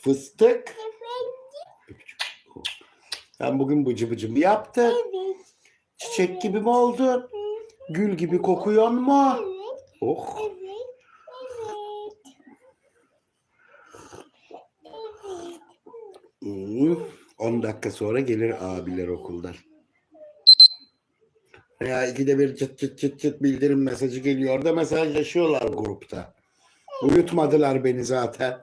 Fıstık. Sen bugün bıcı bıcımı yaptın. Evet. Çiçek gibi mi oldun? Gül gibi kokuyor mu? Evet. Oh. Hmm. 10 dakika sonra gelir abiler okuldan. Ya ikide bir çıt çıt çıt çıt bildirim mesajı geliyor da mesajlaşıyorlar grupta. Uyutmadılar beni zaten.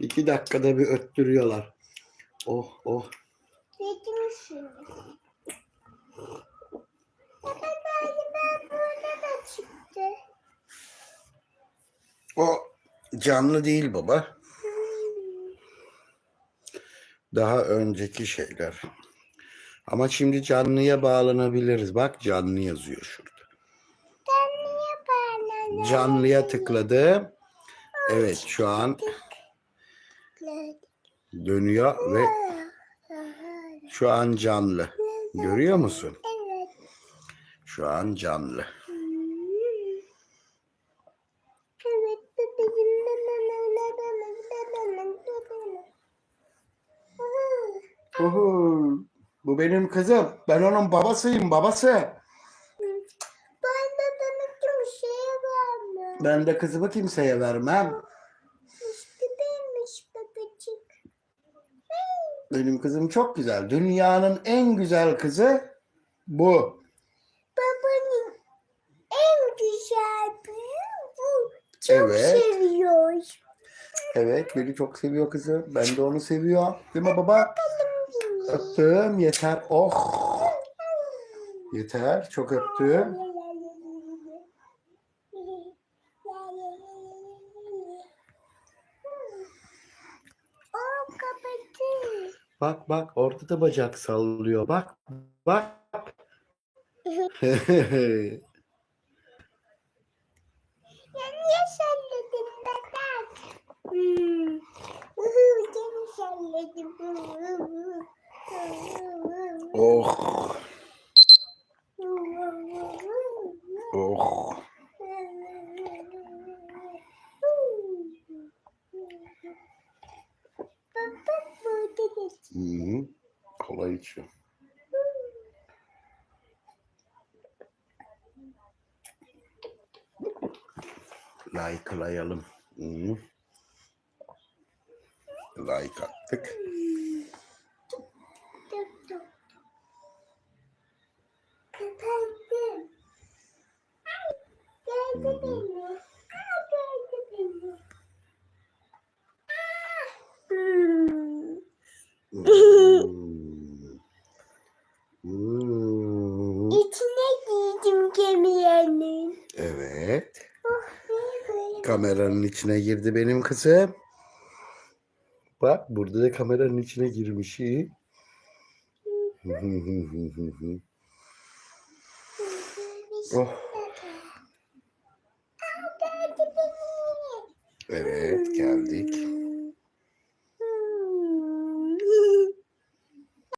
İki dakikada bir öttürüyorlar. Oh oh. Yedim şimdi. Baba galiba burada da çıktı. O canlı değil baba. Daha önceki şeyler. Ama şimdi canlıya bağlanabiliriz. Bak canlı yazıyor şurada. Ben niye bana Canlıya tıkladım. Evet şu an dönüyor ve şu an canlı. Görüyor musun? Evet. Şu an canlı. Uhu, bu benim kızım. Ben onun babasıyım babası. Ben babamı kimseye vermem. Ben de kızımı kimseye vermem. Benim kızım çok güzel. Dünyanın en güzel kızı bu. Babanın en güzel büyüğü bu. Çok Evet. seviyor. Evet beni çok seviyor kızım. Ben de onu seviyorum. Değil mi baba? Öptüm yeter. Oh. Yeter. Çok öptüm. O kapattı. Bak bak orada da bacak sallıyor. Bak bak. Ya niye salladın bebek? Hmm. Uhu, Seni salladım. Oh. Baba burada da Hı -hı. Kola içiyor. Like'layalım. Hı -hı. Like attık. tuttum. Kapattım. Ay, geldi beni. Aa, geldi beni. Aa. Hmm. Hmm. Hmm. İçine giydim gemiyenin. Evet. Oh? Kameranın içine girdi benim kızım. Bak burada da kameranın içine girmiş. iyi. oh. Evet geldik.